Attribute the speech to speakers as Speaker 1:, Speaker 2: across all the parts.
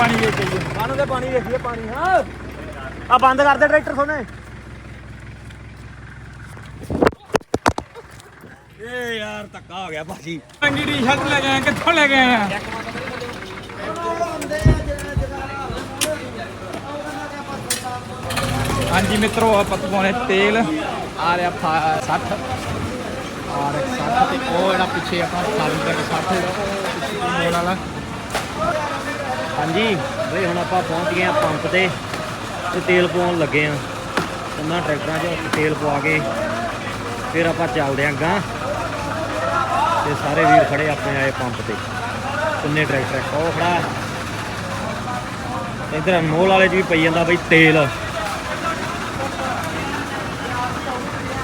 Speaker 1: ਪਾਣੀ ਵੇਚ ਕੇ
Speaker 2: ਪਾਣੀ ਤੇ ਪਾਣੀ ਵੇਖੀਏ ਪਾਣੀ ਹਾਂ। ਆ ਬੰਦ ਕਰ ਦੇ ਟਰੈਕਟਰ ਸੋਨੇ। ਏ ਯਾਰ ਧੱਕਾ ਹੋ ਗਿਆ ਭਾਜੀ।
Speaker 1: ਚੰਗੀ ਟੀ-ਸ਼ਰਟ ਲੈ ਗਏ ਕਿੱਥੋਂ ਲੈ ਗਏ ਆ ਹਾਂਜੀ ਮਿੱਤਰੋ ਆਪਾਂ ਪਾਉਣੇ ਤੇਲ। ਆ ਰਿਹਾ 60 ਔਰ 60 ਤੇ ਉਹ ਜਿਹੜਾ ਪਿੱਛੇ ਆਪਾਂ ਖਾਲੀ ਤੱਕ 60 ਮੋੜ ਵਾਲਾ।
Speaker 2: ਹਾਂਜੀ, ਬਈ ਹੁਣ ਆਪਾਂ ਪਹੁੰਚ ਗਏ ਆ ਪੰਪ ਤੇ ਤੇ ਤੇਲ ਪਾਉਣ ਲੱਗੇ ਆ ਉਹਨਾਂ ਟਰੈਕਟਰਾਂ 'ਚ ਤੇਲ ਪਵਾ ਕੇ ਫਿਰ ਆਪਾਂ ਚੱਲਦੇ ਆਂ ਗਾਂ ਤੇ ਸਾਰੇ ਵੀਰ ਖੜੇ ਆਪਣੇ ਆਏ ਪੰਪ ਤੇ। ਕਿੰਨੇ ਟਰੈਕਟਰ ਉਹ ਖੜਾ। ਇਧਰ ਅਨਮੋਲ ਵਾਲੇ 'ਚ ਵੀ ਪਈ ਜਾਂਦਾ ਬਈ ਤੇਲ।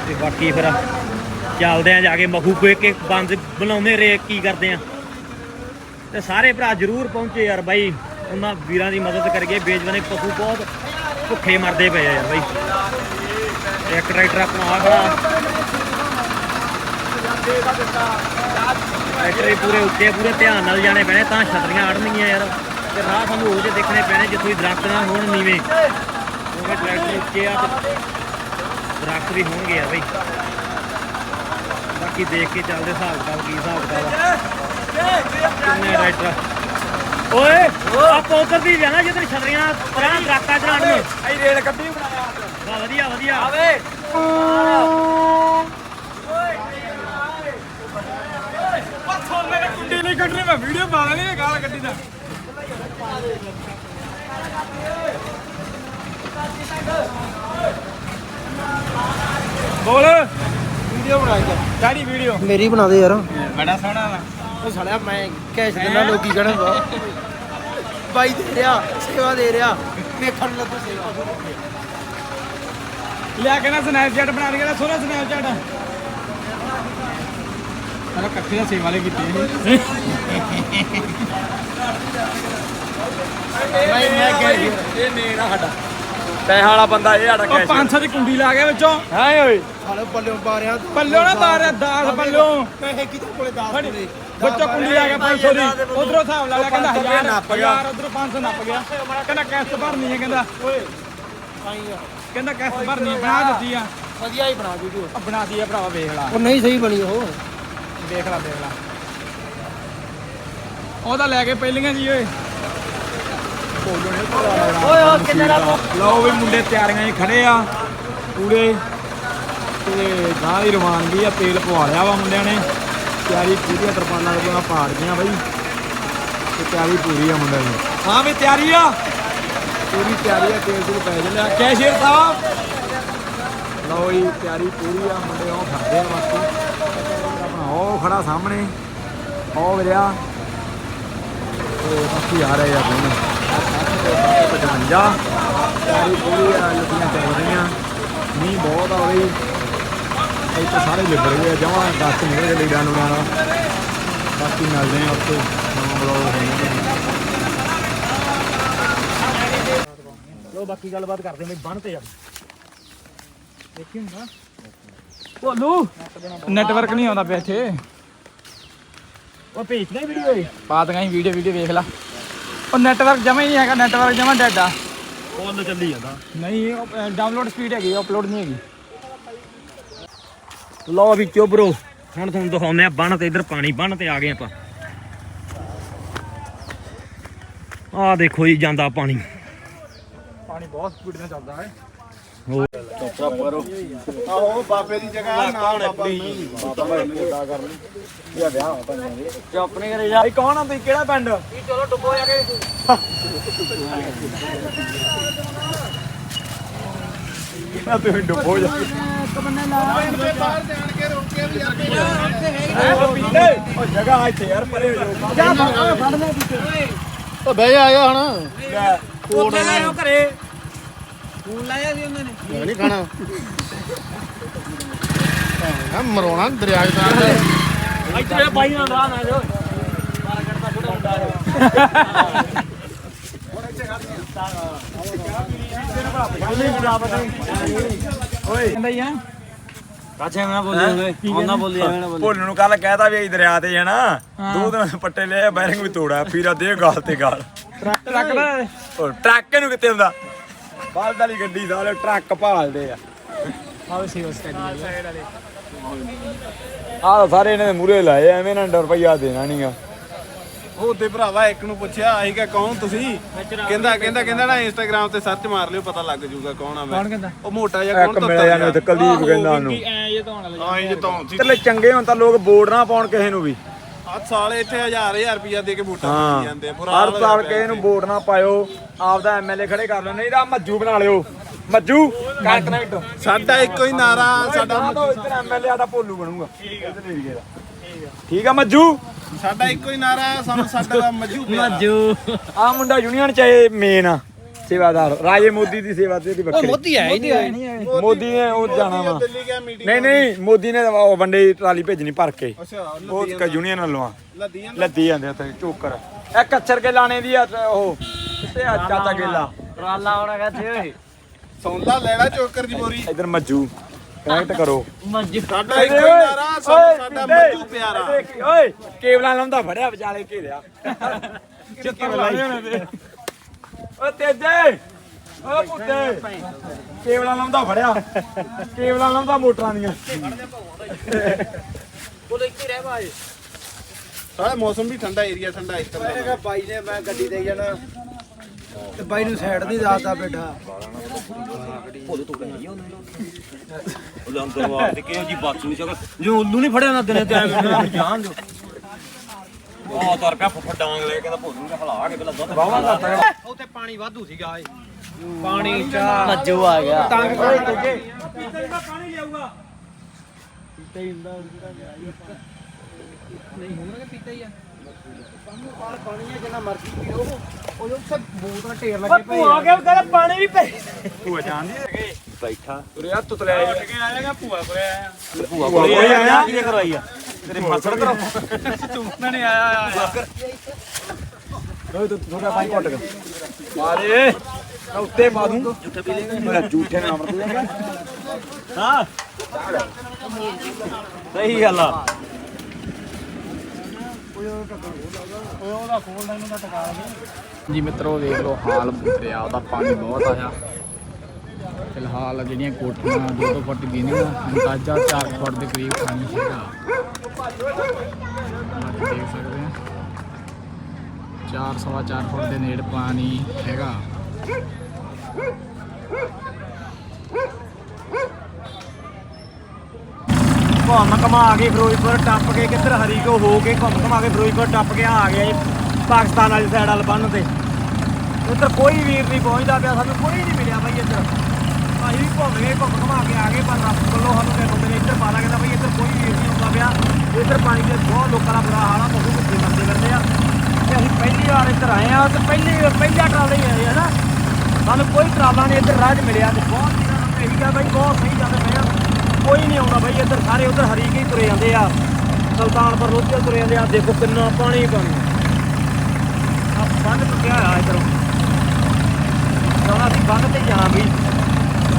Speaker 2: ਤੇ ਬਾਕੀ ਫਿਰ ਚੱਲਦੇ ਆ ਜਾ ਕੇ ਮਖੂ ਵੇਖ ਕੇ ਬੰਦ ਬਣਾਉਂਦੇ ਰੇ ਕੀ ਕਰਦੇ ਆ ਤੇ ਸਾਰੇ ਭਰਾ ਜਰੂਰ ਪਹੁੰਚੇ ਯਾਰ ਬਾਈ। ਉਹਨਾਂ ਵੀਰਾਂ ਦੀ ਮਦਦ ਕਰਕੇ ਬੇਜਵਾਨੇ ਪਸ਼ੂ ਬਹੁਤ ਭੁੱਖੇ ਮਰਦੇ ਪਏ ਆ ਯਾਰ ਬਾਈ ਇੱਕ ਟਰੈਕਟਰ ਆਪਣਾ ਆ ਖੜਾ। ਟਰੈਕਟਰ ਪੂਰੇ ਉੱਤੇ ਪੂਰੇ ਧਿਆਨ ਨਾਲ ਜਾਣੇ ਪੈਣੇ, ਤਾਂ ਛਤਰੀਆਂ ਅੜਨਗੀਆਂ ਯਾਰ। ਤੇ ਰਾਹ ਸਾਨੂੰ ਉਹ ਜਿਹੇ ਦੇਖਣੇ ਪੈਣੇ, ਜਿੱਥੋਂ ਦੀ ਦਰਖਤ ਨਾ ਹੋਣ ਨੀਵੇਂ। ਕਿਉਂਕਿ ਟਰੈਕਟਰ ਉੱਚੇ ਆ ਤੇ ਦਰਖਤ ਵੀ ਹੋਣਗੇ ਆ ਬਾਈ। ਬਾਕੀ ਦੇਖ ਕੇ ਚੱਲਦੇ ਹਿਸਾਬ ਕਿਤਾਬ ਕੀ ਹਿਸਾਬ ਕਿਤਾਬ ਕਿੰਨੇ ਟਰੈਕਟਰ ਓਏ ਆਪਾਂ ਉਧਰ ਦੀ ਜਾਣਾ ਜਿੱਧਰ ਛਤਰੀਆਂ ਪਰਾਂ ਦਰਖਤਾਂ ਚੜਾਉਣ ਨੂੰ।
Speaker 1: ਅਸੀਂ ਰੇਲ ਕੱਢੀ ਬਣਾਇਆ
Speaker 2: ਵਧੀਆ ਵਧੀਆ।
Speaker 1: ਆਵੇ। ਪੱਥੋਂ ਮੇਰੇ ਕੁੰਡੀ ਨਹੀਂ ਕੱਢਣੀ ਮੈਂ ਵੀਡੀਓ ਪਾ ਲੈਣੀ ਹੈ ਗਾਲ ਕੱਢੀ ਦਾ। ਬੋਲ। ਵੀਡੀਓ ਬਣਾ ਕੇ ਸਾਡੀ ਵੀਡੀਓ।
Speaker 3: ਮੇਰੀ ਬਣਾ ਦੇ ਯਾਰ।
Speaker 1: ਬੜਾ ਸੋਹਣਾ ਵਾ।
Speaker 3: ਉਹ ਸਾਲਿਆ ਮੈਂ ਕੈਸ਼ ਦਿੰਦਾ ਲੋਕੀ ਕਹਿਣਾ ਬਾਈ ਦੇ ਰਿਹਾ ਸੇਵਾ ਦੇ ਰਿਹਾ ਵੇਖਣ ਲੱਗੋ ਸੇਵਾ।
Speaker 1: ਲਿਆ ਕੇ ਨਾ ਸਨੈਪਚੈਟ ਬਣਾ ਨਾ ਸੋਹਣਾ ਸਨੈਪਚੈਟ ਸਾਰਾ ਇਕੱਠੇ ਦਾ ਸੇਵਾ ਵਾਲੇ ਕੀਤੇ ਇਹ
Speaker 3: ਮੈਂ ਮੈਂ ਕੈਸ਼
Speaker 1: ਇਹ ਮੇਰਾ ਸਾਡਾ।
Speaker 2: ਪੈਸਾ ਵਾਲਾ ਬੰਦਾ ਇਹ ਸਾਡਾ
Speaker 1: ਉਹ 500 ਦੀ ਕੁੰਡੀ ਲਾ ਗਿਆ ਵਿੱਚੋਂ।
Speaker 2: ਹਾਂ ਓਏ?
Speaker 3: ਸਾਲੇ ਪੱਲਿਓਂ ਬਾਰਿਆ
Speaker 1: ਪੱਲਿਓ ਨਾ ਤਾਰਿਆ 10 ਪੱਲਿਓ
Speaker 3: ਪੈਸੇ ਕਿਤੇ ਕੋਲੇ 10 ਦੇ
Speaker 1: ਵਿੱਚੋਂ ਕੁੰਡੀ ਲਾ ਗਿਆ 500 ਦੀ। ਉਧਰੋਂ ਹਿਸਾਬ ਲਾ ਲਿਆ ਕਹਿੰਦਾ 1000
Speaker 3: ਨੱਪ ਗਿਆ।
Speaker 1: ਯਾਰ ਉਧਰੋਂ 500 ਨੱਪ ਗਿਆ। ਕਹਿੰਦਾ ਕਿਸ਼ਤ ਭਰਨੀ ਹੈ ਕਹਿੰਦਾ। ਓਏ। ਕਹਿੰਦਾ ਕਿਸ਼ਤ ਭਰਨੀ ਹੈ, ਬਣਾ ਦਿੱਤੀ ਆ।
Speaker 3: ਵਧੀਆ ਹੀ ਬਣਾ ਵੀਡੀਓ
Speaker 1: ਆ ਬਣਾਤੀ ਆ ਭਰਾਵਾ ਵੇਖ ਲਾ।
Speaker 3: ਉਹ ਨਹੀਂ ਸਹੀ ਬਣੀ ਉਹ।
Speaker 1: ਦੇਖ ਲਾ ਦੇਖ ਲਾ। ਉਹਦਾ ਲੈ ਕੇ ਪਹਿਲੀਆਂ ਜੀ ਓਏ। ਓਏ ਓ ਕਿੰਨੇ ਦਾ ਲਓ ਵੀ ਮੁੰਡੇ ਤਿਆਰੀਆਂ 'ਚ ਖੜੇ ਆ, ਪੂਰੇ। ਤੇ ਗਾਂ ਦੀ ਰਵਾਨਗੀ ਆ, ਤੇਲ ਪਵਾ ਲਿਆ ਵਾ ਮੁੰਡਿਆਂ ਨੇ। ਤਿਆਰੀ ਪੂਰੀ ਤਰਪਾਲਾਂ ਲੱਗੀਆਂ ਪਾੜ ਗਈਆਂ ਬਾਈ। ਤੇ ਤਿਆਰੀ ਪੂਰੀ ਆ ਮੁੰਡਿਆਂ ਦੀ। ਹਾਂ ਵੀ ਤਿਆਰੀ ਆ? ਪੂਰੀ ਤਿਆਰੀ ਆ, ਤੇਲ ਤੂਲ ਪੈ ਚੱਲਿਆ ਕੈਸ਼ੀਅਰ ਸਾਹਿਬ? ਲਓ ਜੀ ਤਿਆਰੀ ਪੂਰੀ ਆ, ਮੁੰਡੇ ਉਹ ਖੜਦੇ ਆ ਬਾਕੀ। ਉਹ ਖੜਾ ਸਾਹਮਣੇ। ਉਹ ਵੀਰਿਆ ਤੇ ਬਾਕੀ ਆ ਰਹੇ ਆ ਦੋਨੇ 55 ਤਿਆਰੀ ਪੂਰੀ ਆ ਲੱਗੀਆਂ ਚੱਲ ਰਹੀਆਂ। ਮੀਂਹ ਬਹੁਤ ਆ ਬਈ। ਇੱਥੇ ਸਾਰੇ ਲਿਬੜ ਗਏ ਜਮਾਂ ਦਸ ਨਿਕਲ ਗਏ ਲੀਡਾਂ ਨੂੰ ਨਾਲ। ਬਾਕੀ ਮਿਲਦੇ ਆ ਉੱਥੇ। ਨਵਾਂ ਬਲੌਗ ਹੋਣਾ
Speaker 2: ਲੋ ਬਾਕੀ ਗੱਲਬਾਤ ਕਰਦੇ ਨੇ ਬੰਨ ਤੇ ਜਾ
Speaker 1: ਦੇਖੀ ਹੁੰਦਾ ਭੋਲੂ ਨੈਟਵਰਕ ਨਹੀਂ ਆਉਂਦਾ ਪਿਆ ਇੱਥੇ।
Speaker 2: ਉਹ ਭੇਜਣਾ ਵੀਡੀਓ
Speaker 1: ਪਾ ਦਗਾ ਵੀਡੀਓ ਵੀਡੀਓ ਵੇਖ ਲਾ। ਉਹ ਨੈਟਵਰਕ ਜਮਾ ਹੀ ਨਹੀਂ ਹੈਗਾ ਨੈਟਵਰਕ ਜਮਾ ਡੈਡ ਆ।
Speaker 2: ਫੋਨ ਚੱਲੀ ਜਾਂਦਾ।
Speaker 1: ਨਹੀਂ ਡਾਊਨਲੋਡ ਸਪੀਡ ਹੈਗੀ ਅਪਲੋਡ ਨਹੀਂ ਹੈਗੀ।
Speaker 2: ਲਓ ਵੀ ਚੋਬਰੋ ਹੁਣ ਤੁਹਾਨੂੰ ਦਿਖਾਉਂਦੇ ਆ ਬੰਨ ਤੇ ਇਧਰ ਪਾਣੀ ਬੰਨ ਤੇ ਆ ਗਏ ਆਪਾਂ। ਆ ਦੇਖੋ ਜੀ ਜਾਂਦਾ ਪਾਣੀ।
Speaker 1: ਪਾਣੀ ਬਹੁਤ ਸਪੀਡ ਨਾਲ ਚੱਲਦਾ ਹੈ।
Speaker 3: ਆਹੋ ਬਾਬੇ ਦੀ ਜਗ੍ਹਾ ਨਾ ਬਾਬਾ ਨਹੀਂ
Speaker 2: ਚੁੱਪ ਨਹੀਂ ਕਰੇ ਜਾ
Speaker 1: ਭਾਈ ਕੌਣ ਆ ਤੁਸੀਂ? ਕਿਹੜਾ ਪਿੰਡ?
Speaker 2: ਚਲੋ ਡੁੱਬੋ ਜਾ ਕੇ।
Speaker 1: ਨਾ ਤੁਸੀਂ ਡੁੱਬੋ ਜਾ ਉਹ ਜਗ੍ਹਾ ਇੱਥੇ ਯਾਰ ਪਰੇ ਹੋ ਜਾਓ।
Speaker 3: ਉਹ ਬਹਿ ਜਾ ਆਇਆ ਹਣ।
Speaker 2: ਉੱਥੇ ਲੈ ਜਾਓ ਘਰੇ।
Speaker 3: ਨਹੀਂ ਖਾਣਾ। ਆ ਮਰੋਣਾ ਦਰਿਆ ਚ
Speaker 2: ਬਾਈ ਨਾਲ ਰਾਹ ਨਾ ਜਾਓ ਮਾਰਕੀਟ ਦਾ ਛੋਟਾ ਹੁੰਦਾ ਹੈ
Speaker 1: ਓਏ। ਕਹਿੰਦਾ ਹੀ ਆ
Speaker 2: ਕਾਛੇ ਮੈਂ ਬੋਲੀ ਹੋਵੇ ਉਹਨਾਂ ਬੋਲੀ ਐਵੇਂ ਨਾ ਬੋਲੀ
Speaker 4: ਭੋਲੂ ਨੂੰ ਕੱਲ ਕਹਿਤਾ ਵੀ ਅਸੀਂ ਦਰਿਆ ਤੇ ਜਾਣਾ। ਦੋ ਦਿਨ ਪੱਟੇ ਲਏ ਬੈਰਿੰਗ ਵੀ ਤੋੜਾ ਪੀਰਾ ਦੇ ਗਾਲ ਤੇ ਗਾਲ।
Speaker 1: ਟਰੱਕ ਦਾ ਉਹ ਟਰੱਕ ਨੂੰ ਕਿੱਥੇ ਹੁੰਦਾ ਬਲਦ ਵਾਲੀ ਗੱਡੀ ਸਾਰੇ ਟਰੱਕ ਭਾਲਦੇ ਆ।
Speaker 4: ਆਹ ਸੇਵਾ ਸਟੈਂਡ
Speaker 1: ਆਹ ਸਾਰੇ ਇਹਨਾਂ ਦੇ ਮੂਰੇ ਲਾਏ ਐਵੇਂ ਨਾ ਰੁਪਈਆ ਦੇਣਾ ਨਹੀਂਗਾ
Speaker 5: ਉਹ ਤੇ ਭਰਾਵਾ ਇੱਕ ਨੂੰ ਪੁੱਛਿਆ ਅਸੀਂ ਕਿਹਾ ਕੌਣ ਤੁਸੀਂ? ਕਹਿੰਦਾ ਕਹਿੰਦਾ ਕਹਿੰਦਾ ਨਾ ਇੰਸਟਾਗ੍ਰam ਤੇ ਸਰਚ ਮਾਰ ਲਿਓ ਪਤਾ ਲੱਗ ਜਾਊਗਾ ਕੌਣ ਆ ਮੈਂ? ਉਹ ਮੋਟਾ ਜਿਹਾ
Speaker 1: ਇੱਕ
Speaker 5: ਕੌਣ
Speaker 1: ਮਿਲਿਆ ਨੂੰ ਤੇ ਕੁਲਦੀਪ ਕਹਿੰਦਾ ਉਹਨੂੰ।
Speaker 4: ਐ ਇਹ ਧੋਣ ਵਾਲਾ
Speaker 5: ਹਾਂ ਇਹ ਤੋਂ ਸੀ।
Speaker 1: ਚੱਲੇ ਚੰਗੇ ਹੁਣ ਤਾਂ ਲੋਕ ਬੋਰਡ ਨਾ ਪਾਉਣ ਕਿਸੇ ਨੂੰ ਵੀ।
Speaker 5: ਆ ਸਾਲੇ ਇੱਥੇ ਹਜ਼ਾਰ ਹਜ਼ਾਰ ਰੁਪਇਆ ਦੇ ਕੇ ਪਾਈ ਜਾਂਦੇ ਆ
Speaker 1: ਹਰ ਸਾਲ ਕਿਸੇ ਨੂੰ ਵੋਟ ਨਾ ਪਾਇਓ ਆਪਦਾ ਐਮਐਲਏ ਖੜੇ ਕਰ ਲਓ ਨਹੀਂ ਤਾਂ ਮੱਜੂ ਬਣਾ ਲਿਓ। ਮੱਜੂ? ਕਰ ਕਨੈਕਟ
Speaker 5: ਸਾਡਾ ਇੱਕੋ ਹੀ ਨਾਰਾ ਸਾਡਾ
Speaker 1: ਸਾਡਾ ਇੱਧਰ ਐਮਐਲਏ ਸਾਡਾ ਭੋਲੂ ਬਣੂਗਾ। ਠੀਕ ਆ ਠੀਕ ਆ ਮੱਜੂ?
Speaker 5: ਸਾਡਾ ਇੱਕੋ ਹੀ ਨਾਰਾ ਹੈ, ਸਾਨੂੰ ਸਾਡਾ ਦਾ ਮੱਜੂ ਪਿਆਰਾ।
Speaker 2: ਮੱਜੂ।
Speaker 1: ਆ ਮੁੰਡਾ ਯੂਨੀਅਨ ਚ ਮੇਨ ਆ ਸੇਵਾਦਾਰ। ਰਾਜੇ ਮੋਦੀ ਦੀ ਸੇਵਾ ਤੇ ਇਹਦੀ ਵੱਖਰੀ।
Speaker 3: ਮੋਦੀ ਹੈ ਹੀ ਨਹੀਂ।
Speaker 1: ਮੋਦੀ ਨੇ ਉਹ ਜਾਣਾ ਵਾ।
Speaker 5: ਦਿੱਲੀ ਗਿਆ ਮੀਟਿੰਗ
Speaker 1: ਨਹੀਂ ਨਹੀਂ ਮੋਦੀ ਨੇ ਉਹ ਵੰਡੇ ਟਰਾਲੀ ਭੇਜਣੀ ਭਰ ਕੇ।
Speaker 5: ਅੱਛਾ
Speaker 1: ਉਹ ਕ ਯੂਨੀਅਨ ਵੱਲੋਂ ਆ। ਲੱਦੀ ਜਾਂਦੇ। ਉੱਥੇ ਚੋਕਰ ਇਹ ਕੱਚਰ ਕੇ ਲਾਣੇ ਦੀ ਆ ਤੇ ਉਹ ਆ ਚਾਚਾ ਗੇਲਾ
Speaker 2: ਟਰਾਲਾ ਆਉਣਾ ਕਹਤੇ ਓਏ?
Speaker 5: ਸੌਂਦਾ ਲੈਣਾ ਚੋਕਰ ਦੀ ਬੋਰੀ।
Speaker 1: ਇਧਰ ਮੱਜੂ ਕਨੈਕਟ ਕਰੋ।
Speaker 2: ਮੱਜੂ।
Speaker 5: ਸਾਡਾ ਇੱਕੋ ਹੀ ਨਾਰਾ ਸਾਨੂੰ ਸਾਡਾ ਮੱਜੂ ਪਿਆਰਾ।
Speaker 1: ਓਏ ਕੇਬਲਾਂ ਲਾਉਂਦਾ ਫੜਿਆ ਵਿਚਾਲੇ ਘੇਰਿਆ। ਚਿੱਤਰ ਲਾਈ। ਓ ਤੇਜੇ ਓ ਪੁੱਤੇ ਕੇਬਲਾਂ ਲਾਉਂਦਾ ਫੜਿਆ। ਕੇਬਲਾਂ ਲਾਉਂਦਾ ਮੋਟਰਾਂ ਦੀਆਂ।
Speaker 5: ਸਾਡਾ ਮੌਸਮ ਵੀ ਠੰਡਾ ਏਰੀਆ ਠੰਡਾ ਇਸ ਤਰ੍ਹਾਂ
Speaker 3: ਬਾਈ ਨੇ ਮੈਂ ਗੱਡੀ ਦੇ ਜਾਣਾ। ਤੇ ਬਾਈ ਨੂੰ ਸਾਈਡ ਨਹੀਂ ਦੱਸਦਾ ਬੇਟਾ
Speaker 2: ਉਹ ਅੰਦਰ ਵਾਰ ਤੇ ਕਿਹੋ ਜੀ ਬਾਤ ਸਕਲ ਜੋ ਉੱਲੂ ਨਹੀਂ ਫੜਿਆ ਨਾ ਦਿਨੇ ਤੇ ਐਵੇਂ ਜਾਨ ਜੋ ਆ ਤਰ ਪਿਆ ਫੁੱਫੜ ਡਾਂਗ ਲੈ ਕੇ ਕਹਿੰਦਾ ਭੋਲੂ ਨੂੰ ਹਲਾ ਕੇ ਪਹਿਲਾਂ ਦੁੱਧ ਬਾਵਾ ਕਰਤਾ
Speaker 3: ਉੱਥੇ ਪਾਣੀ ਵਾਧੂ ਸੀਗਾ ਏ ਪਾਣੀ ਚਾਹ।
Speaker 2: ਮੱਜੂ ਆ ਗਿਆ।
Speaker 3: ਤੰਗ ਕਰ
Speaker 1: ਪਾਣੀ ਲਿਆਊਗਾ।
Speaker 3: ਪਾਣੀ ਹੈ ਜਿੰਨਾ ਮਰਜ਼ੀ ਪੀਓ। ਉਹ ਉੱਥੇ ਬੋਤਲ ਢੇਰ
Speaker 2: ਓ ਭੂਆ ਕੇ ਕਹਿੰਦਾ ਪਾਣੀ ਵੀ ਪੈ
Speaker 1: ਭੂਆ ਜਾਣਦੀ ਹੈਗੇ
Speaker 2: ਬੈਠਾ।
Speaker 1: ਉਰੇ ਆ ਤੁਤਲਿਆ
Speaker 5: ਉੱਠ ਕੇ ਆਏਗਾ ਭੂਆ ਕੋਲੇ ਆਇਆ?
Speaker 2: ਭੂਆ ਕੋਲ ਆਇਆ। ਕੀ ਕਰਵਾਈ ਆ? ਤੇਰੇ ਮਸੜ ਕਰੋ
Speaker 5: ਚੁੰਮਣਾ ਨਹੀਂ ਆਇਆ
Speaker 1: ਓਏ ਤੂੰ ਥੋੜਾ ਪਾਣੀ ਘੁੱਟ ਕੇ। ਮਾਰੇ। ਮੈਂ ਉੱਤੇ ਪਾ ਦੂੰ। ਝੂਠੇ ਪੀ ਲੇਗਾ ਮੇਰਾ ਝੂਠੇ ਨਾਮ ਰੱਖ ਦੇਗਾ
Speaker 2: ਹਾਂ। ਸਹੀ ਗੱਲ ਆ।
Speaker 4: ਜੀ ਮਿੱਤਰੋ, ਦੇਖ ਲਓ, ਹਾਲ ਦਰਿਆ ਦਾ ਪਾਣੀ ਬਹੁਤ ਆਇਆ। ਫਿਲਹਾਲ ਜਿਹੜੀਆਂ ਕੋਠੀਆਂ ਦੋ ਦੋ ਫੁੱਟ ਦੀਆਂ ਅੰਦਾਜ਼ਾ 4 ਫੁੱਟ ਦੇ ਕਰੀਬ ਪਾਣੀ ਹੈਗਾ ਆਹ ਦੇਖ ਸਕਦੇ ਆ। 4 ਸਵਾ 4 ਫੁੱਟ ਦੇ ਨੇੜੇ ਪਾਣੀ ਹੈਗਾ।
Speaker 2: ਘੁੰਮ ਘਮਾ ਕੇ ਫਿਰੋਜ਼ਪੁਰ ਟੱਪ ਕੇ ਕਿੱਧਰ ਹਰੀਕੋ ਹੋ ਕੇ ਘੁੰਮ ਘਮਾ ਕੇ ਫਿਰੋਜ਼ਪੁਰ ਟੱਪ ਕੇ ਆ ਗਿਆ ਪਾਕਿਸਤਾਨ ਵਾਲੀ ਸਾਈਡ ਵੱਲ ਬੰਨ ਤੇ। ਉੱਧਰ ਕੋਈ ਵੀਰ ਨਹੀਂ ਪਹੁੰਚਦਾ ਪਿਆ, ਸਾਨੂੰ ਕੋਈ ਨਹੀਂ ਮਿਲਿਆ ਬਾਈ ਇੱਧਰ। ਅਸੀਂ ਵੀ ਘੁੰਮ ਗਏ, ਘੁੰਮ ਘਮਾ ਕੇ ਆ ਗਏ, ਪਰ ਰੱਬ ਵੱਲੋਂ ਸਾਨੂੰ ਤੇ ਬੰਦੇ ਇੱਧਰ ਪਾ ਲੱਗਦਾ ਬਾਈ, ਇੱਧਰ ਕੋਈ ਵੀਰ ਨਹੀਂ ਆਉਂਦਾ ਪਿਆ। ਇੱਧਰ ਪਾਣੀ ਦੇ ਬਹੁਤ ਲੋਕਾਂ ਦਾ ਬੁਰਾ ਹਾਲ ਆ, ਬਹੁਤ ਭੁੱਖੇ ਬੰਦੇ ਫਿਰਦੇ ਆ। ਤੇ ਅਸੀਂ ਪਹਿਲੀ ਵਾਰ ਇੱਧਰ ਆਏ ਆ, ਤੇ ਪਹਿਲੀ, ਪਹਿਲਾ ਟਰਾਲਾ ਹੀ ਆਏ ਹੈ ਨਾ। ਸਾਨੂੰ ਕੋਈ ਟਰਾਲਾ ਨਹੀਂ ਇੱਧਰ ਰਾਹ ਮਿਲਿਆ ਤੇ ਬਹੁਤ ਦਿਨਾਂ ਨੂੰ ਇਹੀ ਗੱਲ ਬਾਈ, ਬਹੁਤ ਸਹੀ ਗੱਲ ਪਏ ਆ ਕੋਈ ਨਹੀਂ ਆਉਂਦਾ ਬਾਈ ਇੱਧਰ ਸਾਰੇ ਉੱਧਰ ਹਰੀਕੇ ਹੀ ਤੁਰੇ ਜਾਂਦੇ ਆ। ਸੁਲਤਾਨਪੁਰ ਲੋਧੀਆਂ ਤੁਰੇ ਜਾਂਦੇ ਆ। ਦੇਖੋ ਕਿੰਨਾ ਪਾਣੀ ਪਾਣੀ। ਆ ਬੰਦ ਟੁੱਟਿਆ ਆ ਇੱਧਰੋਂ? ਹੁਣ ਅਸੀਂ ਬੰਦ ਤੇ ਜਾਣਾ ਵੀ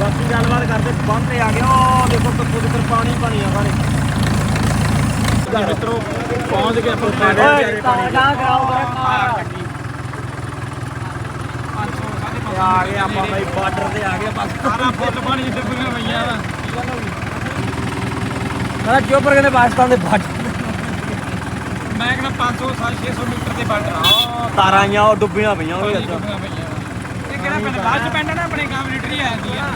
Speaker 2: ਬਾਕੀ ਗੱਲਬਾਤ ਕਰਦੇ ਬੰਦ ਤੇ ਆ ਗਿਆ। ਉਹ ਦੇਖੋ ਕਿੱਥੋਂ ਕਿੱਧਰ ਪਾਣੀ ਪਾਣੀ ਆ ਸਾਰੇ।
Speaker 5: ਮਿੱਤਰੋ ਪਹੁੰਚ ਗਏ ਆਪਾਂ
Speaker 1: ਆ ਗਏ ਆਪਾਂ ਬਾਈ
Speaker 2: ਬਾਰਡਰ ਤੇ ਆ ਗਏ ਬਸ
Speaker 1: ਸਾਰਾ ਫੁੱਟ ਪਾਣੀ ਜਿੱਥੇ ਪੂਰੀਆਂ ਪਈਆਂ ਵਾ
Speaker 2: ਮੈਂ ਚੋਪਰ ਕਹਿੰਦੇ ਪਾਕਿਸਤਾਨ ਦੇ ਬਾਰਡਰ
Speaker 1: ਮੈਂ ਕਹਿੰਦਾ 500 600 ਮੀਟਰ ਦੇ ਬਾਰਡਰ ਆ।
Speaker 2: ਤਾਰਾਂ ਆਈਆਂ ਉਹ ਡੁੱਬੀਆਂ ਪਈਆਂ ਉਹ ਵੀ ਅੱਜ
Speaker 1: ਇਹ ਕਿਹੜਾ ਪਿੰਡ? ਬਾਅਦ ਚ ਪਿੰਡ ਨਾ ਆਪਣੇ ਗਾਂ ਮਿਲਟਰੀ ਆ ਗਈ ਆ।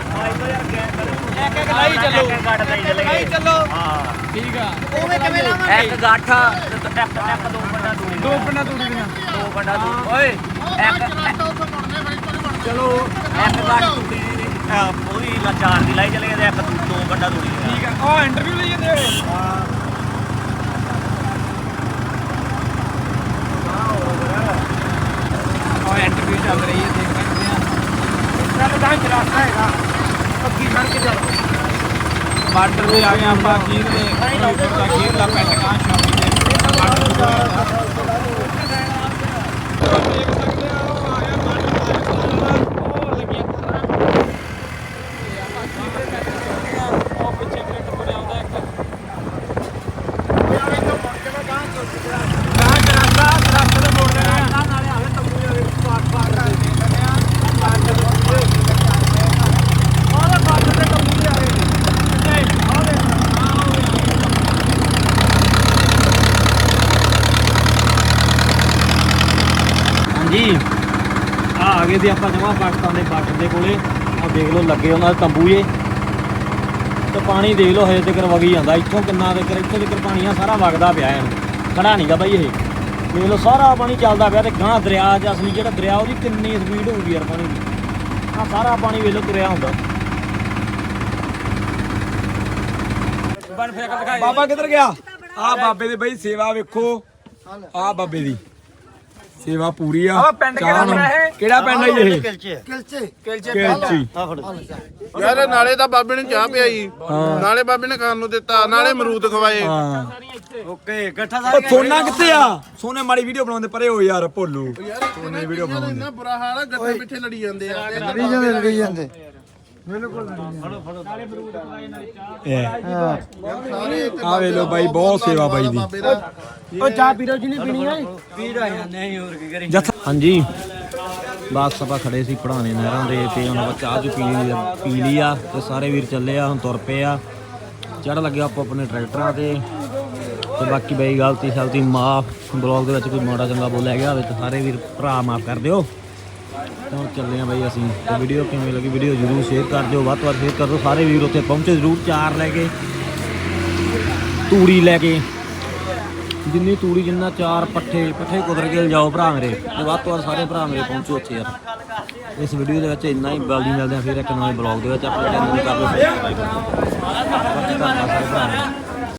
Speaker 2: ਇੱਕ ਇੱਕ ਲਾਈ ਚੱਲੋ। ਲਾਈ ਚੱਲੋ। ਹਾਂ।
Speaker 1: ਠੀਕ ਆ।
Speaker 3: ਉਵੇਂ ਕਿਵੇਂ ਲਾਵਾਂਗੇ?
Speaker 2: ਇੱਕ ਗੱਠ ਇੱਕ ਇੱਕ ਦੋ ਬੰਦਾ ਦੂਰੀ
Speaker 1: ਦੋ ਪਿੰਡਾਂ ਦੀਆਂ
Speaker 2: ਦੋ ਬੰਦਾ ਦੂਰੀ ਓਏ ਇੱਕ ਚਲੋ ਇੱਕ ਗੱਠ ਦੂਰੀ ਦੀ ਪੂਰੀ ਲਾਚਾਰ ਦੀ ਲਾਈ ਚਲੇ ਗਏ ਤੇ ਇੱਕ ਬੰਦਾ ਦੂਰੀ
Speaker 1: ਠੀਕ ਆ ਉਹ ਇੰਟਰਵਿਊ ਲਈ ਜਾਂਦੇ ਹੋਏ ਉਹ ਇੰਟਰਵਿਊ ਚੱਲ ਰਹੀ ਹੈ ਦੇਖ ਸਕਦੇ ਆ
Speaker 3: ਚੱਲ ਤਾਂ ਹੈਗਾ। ਕੇ ਚੱਲ।
Speaker 1: ਬਾਰਡਰ ਤੇ ਆ ਗਏ ਆਪਾਂ ਖੀਰ ਦੇ ਫਿਰੋਜ਼ਪੁਰ ਦਾ ਖੀਰ ਦਾ ਪਿੰਡ ਕਾਂ ਸ਼ਾਮੀ ਦੇ ਬਾਰਡਰ ਤੇ ਆ ਗਿਆ। ਦੇਖ ਸਕਦੇ ਆ ਉਹ ਆ ਗਿਆ ਬਾਰਡਰ ਉਹ ਲੱਗੀਆਂ ਤਾਰਾਂ। ਤੇ ਆਪਾਂ ਖੀਰ ਦੇ ਪਿੰਡ ਦੇ ਖੜੇ ਆ, ਉਹ ਪਿੱਛੇ ਪਿੰਡ ਬਣਿਆ ਹੁੰਦਾ ਇੱਕ ਗਾਂ ਚ ਰਸਤਾ ਰਸਤੇ ਤੇ ਮੋੜ ਲੈਣਾ
Speaker 2: ਨਾਲੇ ਆਵੇ ਤੰਬੂ ਦੇ ਪਾਰ ਪਾਰ ਆ ਗਏ ਤੇ ਆਪਾਂ ਜਮਾ ਪਾਕਿਸਤਾਨ ਦੇ ਬਾਰਡਰ ਦੇ ਕੋਲੇ ਆ ਦੇਖ ਲਓ ਲੱਗੇ ਉਹਨਾਂ ਦੇ ਤੰਬੂ ਜੇ। ਤੇ ਪਾਣੀ ਦੇਖ ਲਓ ਹਜੇ ਤੱਕ ਵਗੀ ਜਾਂਦਾ। ਇੱਥੋਂ ਕਿੰਨਾ ਤੱਕ ਇੱਥੋਂ ਤੱਕ ਪਾਣੀ ਆ ਸਾਰਾ ਵਗਦਾ ਪਿਆ ਹੈ ਖੜਾ ਨਹੀਂਗਾ ਬਾਈ ਇਹ। ਦੇਖ ਲਓ ਸਾਰਾ ਪਾਣੀ ਚੱਲਦਾ ਪਿਆ ਤੇ ਗਾਂ ਦਰਿਆ 'ਚ ਅਸਲੀ ਜਿਹੜਾ ਦਰਿਆ ਉਹਦੀ ਕਿੰਨੀ ਸਪੀਡ ਹੋਊਗੀ ਯਾਰ ਪਾਣੀ ਦੀ। ਆ ਸਾਰਾ ਪਾਣੀ ਵੇਖ ਲਓ ਤੁਰਿਆ ਹੁੰਦਾ।
Speaker 1: ਬਾਬਾ ਕਿੱਧਰ ਗਿਆ? ਆ ਬਾਬੇ ਦੀ ਬਈ ਸੇਵਾ ਵੇਖੋ। ਆ ਬਾਬੇ ਦੀ। ਸੇਵਾ ਪੂਰੀ ਆ। ਚਾਹ ਨੂੰ- ਕਿਹੜਾ ਪਿੰਡ ਹੈ ਇਹ?
Speaker 3: ਕਿਲਚੇ।
Speaker 1: ਕੇਲਚੀ।
Speaker 5: ਯਾਰ ਨਾਲੇ ਤਾਂ ਬਾਬੇ ਨੇ ਚਾਹ ਪਿਆਈ। ਨਾਲੇ ਬਾਬੇ ਨੇ ਖਾਣ ਨੂੰ ਦਿੱਤਾ ਨਾਲੇ ਅਮਰੂਦ ਖਵਾਏ।
Speaker 1: ਹਾਂ।
Speaker 2: ਓਕੇ ਇਕੱਠਾ
Speaker 1: ਉਹ ਸੋਨਾ ਕਿੱਥੇ ਆ? ਸੋਨੇ ਮਾੜੀ ਵੀਡੀਓ ਬਣਾਉਂਦੇ ਪਰੇ ਹੋ ਯਾਰ ਭੋਲੂ। ਸੋਨੇ ਵੀਡੀਓ ਬਣਾਉਂਦੇ।
Speaker 5: ਇੰਨਾ ਬੁਰਾ ਹਾਲ ਆ ਗੱਟੇ ਪਿੱਛੇ ਲੜੀ ਜਾਂਦੇ ਆ।
Speaker 3: ਲੜੀ ਜਾਂਦੇ ਲੜੀ ਜਾਂਦੇ।
Speaker 1: ਆ ਵੇ ਲੋ ਬਾਈ ਬਹੁਤ ਸੇਵਾ ਬਾਈ ਦੀ।
Speaker 5: ਬਾਬੇ ਦਾ
Speaker 3: ਉਹ ਚਾਹ ਪੀ ਲਓ ਜਿਹਨੇ ਪੀਣੀ ਆ
Speaker 2: ਨਹੀਂ ਹੋਰ ਕੀ ਕਰੀ
Speaker 1: ਜੱਥਾ
Speaker 2: ਹਾਂਜੀ। ਬਾਕਸ ਆਪਾਂ ਖੜੇ ਸੀ ਪੜਾਣੇ ਨਹਿਰਾਂ ਦੇ ਤੇ ਹੁਣ ਆਪਾਂ ਚਾਹ ਚੁ ਪੀ ਲਈ ਪੀ ਲਈ ਆ ਤੇ ਸਾਰੇ ਵੀਰ ਚੱਲੇ ਆ ਹੁਣ ਤੁਰ ਪਏ ਆ। ਚੜ ਲੱਗਿਆ ਆਪੋ ਆਪਣੇ ਟਰੈਕਟਰਾਂ ਤੇ ਤੇ ਬਾਕੀ ਬਈ ਗਲਤੀ ਸਲਤੀ ਮਾਫ ਬਲੌਗ ਦੇ ਵਿੱਚ ਕੋਈ ਮਾੜਾ ਚੰਗਾ ਬੋਲਿਆ ਗਿਆ ਹੋਵੇ ਤਾਂ ਸਾਰੇ ਵੀਰ ਭਰਾ ਮਾਫ ਕਰ ਦਿਓ। ਤਾਂ ਹੁਣ ਚੱਲੇ ਆ ਬਈ ਅਸੀਂ। ਤੇ ਵੀਡੀਓ ਕਿਵੇਂ ਲੱਗੀ? ਵੀਡੀਓ ਜਰੂਰ ਸ਼ੇਅਰ ਕਰ ਦਿਓ। ਵੱਧ ਤੋਂ ਵੱਧ ਸ਼ੇਅਰ ਕਰ ਦਿਓ। ਸਾਰੇ ਵੀਰ ਉੱਥੇ ਪਹੁੰਚੋ ਜਰੂਰ। ਚਾਰ ਲੈ ਕੇ। ਤੂੜੀ ਲੈ ਕੇ। ਜਿੰਨੀ ਤੂੜੀ, ਜਿੰਨਾ ਚਾਰ ਪੱਠੇ। ਪੱਠੇ ਕੁਦਰ ਕੇ ਲਿਜਾਓ ਭਰਾ ਮੇਰੇ। ਤੇ ਵੱਧ ਤੋਂ ਵੱਧ ਸਾਰੇ ਭਰਾ ਮੇਰੇ ਪਹੁੰਚੋ ਉੱਥੇ ਯਾਰ। ਇਸ ਵੀਡੀਓ ਦੇ ਵਿੱਚ ਇੰਨਾ ਹੀ ਬਲਦੀ ਮਿਲਦੇ ਆ ਫਿਰ ਇੱਕ ਨਵੇਂ ਬਲੌਗ ਦੇ ਵਿੱਚ ਆਪਣੇ ਚੈਨਲ ਨੂੰ ਕਰ ਲਓ। ਸਾਰੇ ਭਰਾ